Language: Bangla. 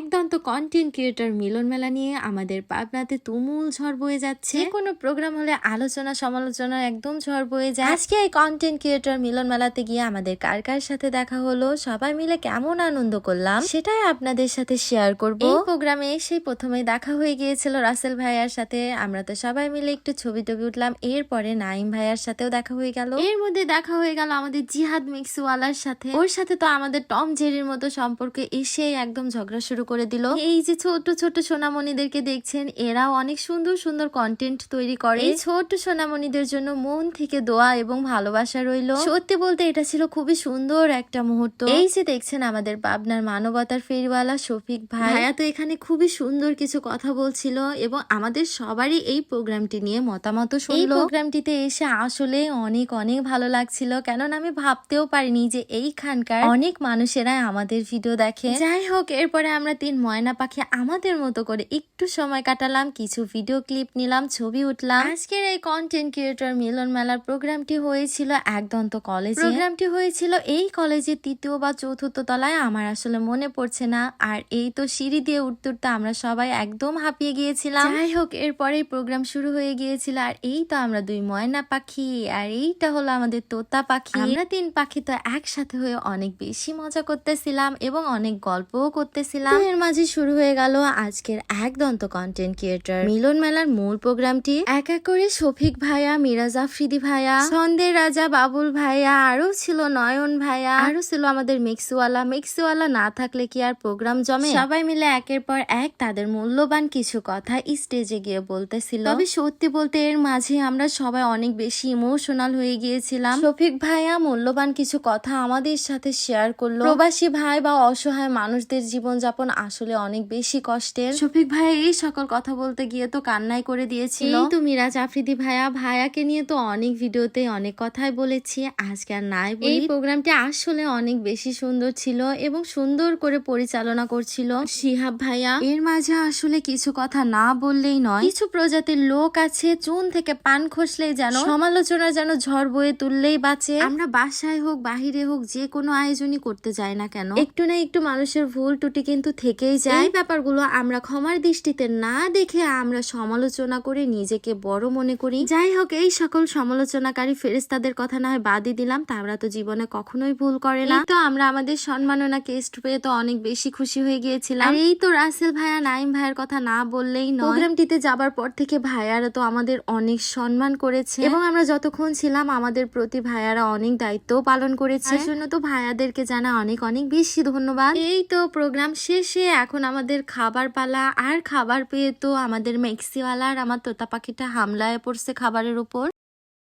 একদম তো কন্টেন্ট ক্রিয়েটর মিলন মেলা নিয়ে আমাদের পাবনাতে তুমুল ঝড় বয়ে যাচ্ছে। কোনো প্রোগ্রাম হলে আলোচনা সমালোচনা একদম ঝড় বয়ে যায়। আজকে এই কন্টেন্ট ক্রিয়েটর মিলন মেলাতে গিয়ে আমাদের কার কার সাথে দেখা হলো সবাই মিলে কেমন আনন্দ করলাম সেটাই আপনাদের সাথে শেয়ার করব। এই প্রোগ্রামে এসে প্রথমে দেখা হয়ে গিয়েছিল রাসেল ভাইয়ার সাথে। আমরা তো সবাই মিলে একটু ছবি টবি উঠলাম এরপরে নাইম ভাইয়ার সাথেও দেখা হয়ে গেল। এর মধ্যে দেখা হয়ে গেল আমাদের জিহাদ মিক্সওয়ালার সাথে। ওর সাথে তো আমাদের টম জেরির মতো সম্পর্কে এসে একদম ঝগড়া শুরু করে দিল। এই যে ছোট ছোট সোনামণিদেরকে দেখছেন এরাও অনেক সুন্দর সুন্দর কন্টেন্ট তৈরি করে। এই ছোট সোনামণিদের জন্য মন থেকে দোয়া এবং ভালোবাসা রইল। সত্যি বলতে এটা ছিল খুবই সুন্দর একটা মুহূর্ত। এই যে দেখছেন আমাদের পাবনার মানবতার ফেরিওয়ালা শফিক ভাই। ভাইয়া তো এখানে খুবই সুন্দর কিছু কথা বলছিল এবং আমাদের সবারই এই প্রোগ্রামটি নিয়ে মতামত এই প্রোগ্রামটিতে এসে আসলে অনেক অনেক ভালো লাগছিল। কেননা আমি ভাবতেও পারিনি যে এইখানকার অনেক মানুষেরাই আমাদের ভিডিও দেখে। যাই হোক এরপরে আমরা তিন ময়না পাখি আমাদের মতো করে একটু সময় কাটালাম, কিছু ভিডিও ক্লিপ নিলাম, ছবি উঠলাম। আজকের এই কন্টেন্ট ক্রিয়েটর মিলন মেলার প্রোগ্রামটি হয়েছিল একদন্ত কলেজ প্রোগ্রামটি হয়েছিল এই কলেজের তৃতীয় বা চতুর্থ তলায়, আমার আসলে মনে পড়ছে না। আর এই তো সিঁড়ি দিয়ে উঠতে উঠতে আমরা সবাই একদম হাঁপিয়ে গিয়েছিলাম। যাই হোক এরপরেই প্রোগ্রাম শুরু হয়ে গিয়েছিল। আর এই তো আমরা দুই ময়না পাখি, আর এইটা হলো আমাদের তোতা পাখি। আমরা তিন পাখি তো একসাথে হয়ে অনেক বেশি মজা করতেছিলাম এবং অনেক গল্পও করতেছিলাম। এর মাঝে শুরু হয়ে গেল আজকের একদন্ত কন্টেন্ট ক্রিয়েটর মিলন মেলার মূল প্রোগ্রামটি। এক এক করে শফিক ভাইয়া মিরাজ আফ্রিদি ভাইয়া সন্দের রাজা বাবুল ভাইয়া আরও ছিল নয়ন ভাইয়া আরও ছিল আমাদের মিক্সওয়ালা। মিক্সওয়ালা না থাকলে কি আর প্রোগ্রাম জমে? সবাই মিলে একের পর এক তাদের মূল্যবান কিছু কথা স্টেজে গিয়ে বলতেছিল। তবে সত্যি বলতে এর মাঝে আমরা সবাই অনেক বেশি ইমোশনাল হয়ে গিয়েছিলাম। শফিক ভাইয়া মূল্যবান কিছু কথা আমাদের সাথে শেয়ার করল। প্রবাসী ভাই বা অসহায় মানুষদের জীবনযাপন আসলে অনেক বেশি কষ্টের। শফিক ভাইয়া এই সকল কথা বলতে গিয়ে তো কান্নাই করে দিয়েছিল। এই তো মিরাজ আফ্রিদি ভাইয়া ভাইয়াকে নিয়ে তো অনেক ভিডিওতে অনেক কথাই বলেছি আজকে আর নাই এই প্রোগ্রামটি আসলে অনেক বেশি সুন্দর ছিল এবং সুন্দর করে পরিচালনা করছিল শিহাব ভাইয়া। এর মাঝে আসলে কিছু কথা না বললেই নয়। কিছু প্রজাতির লোক আছে চুন থেকে পান খসলেই যেন সমালোচনা যেন ঝড় বয়ে তুললেই বাঁচে। আমরা বাসায় হোক বাহিরে হোক যে কোনো আয়োজনই করতে যাই না কেন। একটু না একটু মানুষের ভুল টুটি কিন্তু থেকেই যায়। ব্যাপারগুলো আমরা ক্ষমার দৃষ্টিতে না দেখে আমরা সমালোচনা করে নিজেকে বড় মনে করি। যাই হোক এই সকল সমালোচনাকারী ফেরেস্তাদের কথা না হয় বাদই দিলাম। তারা তো জীবনে কখনোই ভুল করে না। তো আমরা আমাদের সম্মাননা কেস্ট পেয়ে তো অনেক বেশি খুশি হয়ে গিয়েছিলাম। আর এই তো রাসেল ভাইয়া নাইম ভাইয়ের কথা না বললেই নয়। প্রোগ্রামটিতে যাবার পর থেকে ভাইয়ারা তো আমাদের অনেক সম্মান করেছে। এবং আমরা যতক্ষণ ছিলাম আমাদের প্রতি ভাইয়ারা অনেক দায়িত্ব পালন করেছে। জন্য তো ভাইয়াদেরকে জানা অনেক অনেক বেশি ধন্যবাদ। এই তো প্রোগ্রাম শেষে এখন আমাদের খাবার পালা আর খাবার পেয়ে তো আমাদের মেক্সিওয়ালা আর আমার তোতা পাখিটা হামলায় পড়ছে খাবারের উপর